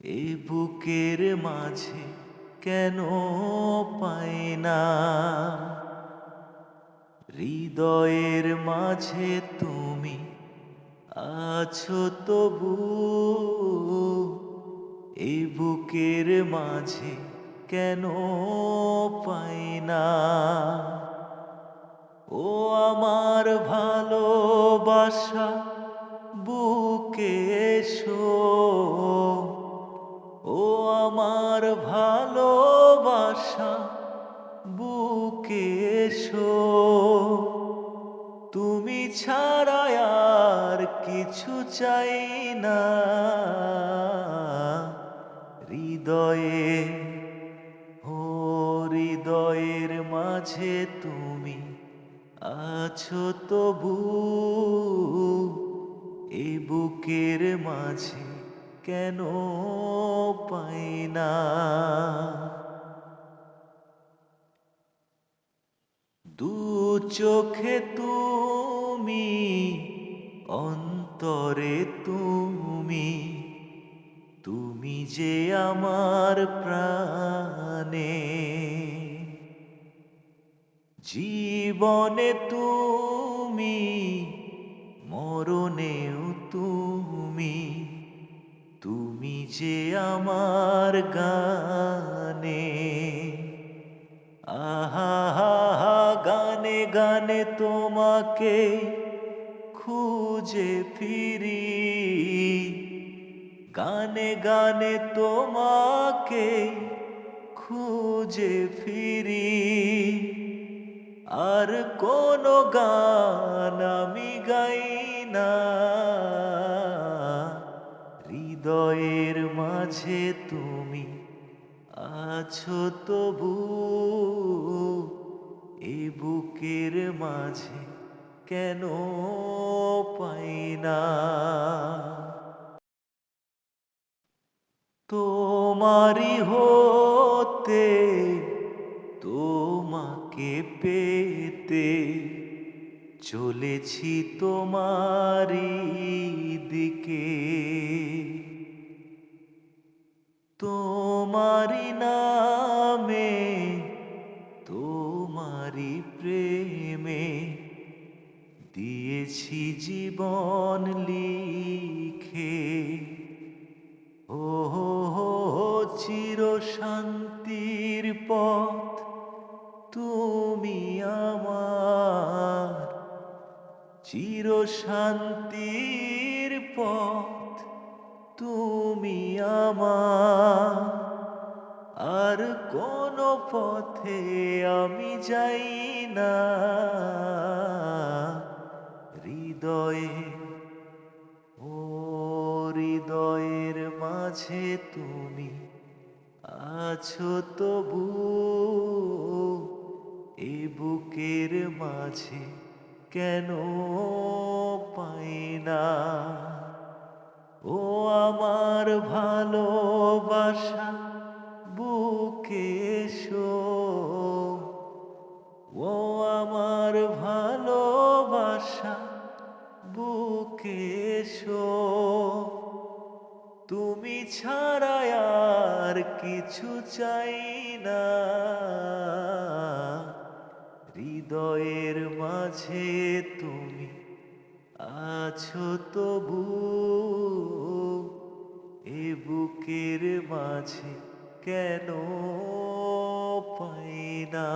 এই বুকের মাঝে কেন পাই না? হৃদয়ের মাঝে তুমি আছো তবু এই বুকের মাঝে কেন পাই না? ও আমার আমার ভালোবাসা বুকে এসো। তুমি ছাড়া আর কিছু চাই না। হৃদয়ে ও হৃদয়ের মাঝে তুমি আছো তবু এ বুকের মাঝে কেন পাই না? দু চোখে তুমি, অন্তরে তুমি তুমি যে আমার প্রাণে। জীবনে তুমি, মরণেও তুমি তুমি যে আমার গানে, আহা গানে গানে তোমাকে খুঁজে ফিরি। গানে গানে তোমাকে খুঁজে ফিরি। আর কোনো গান আমি গাই না। হৃদয়ের মাঝে তুমি আছো তবু এ বুকের মাঝে কেন পাই না? তোমারি হতে, তোমাকে পেতে চলেছি তোমারি দিকে। তোমারি নামে তোমারি প্রেমে দিয়েছি জীবন লিখে। ও চির শান্তির পথ তুমি আমার। চির শান্তির পথ তুমি আমার। আর কোন পথে আমি যাই না। হৃদয়ে, ও হৃদয়ের মাঝে তুমি আছো তবু। এ বুকের মাঝে কেন পাই না? ও আমার ভালোবাসা, বুকে এসো। ও আমার ভালোবাসা, বুকে এসো। তুমি ছাড়া আর কিছু চাই না। হৃদয়ের মাঝে তুমি আছো তবু। বুকের মাঝে কেন পাই না?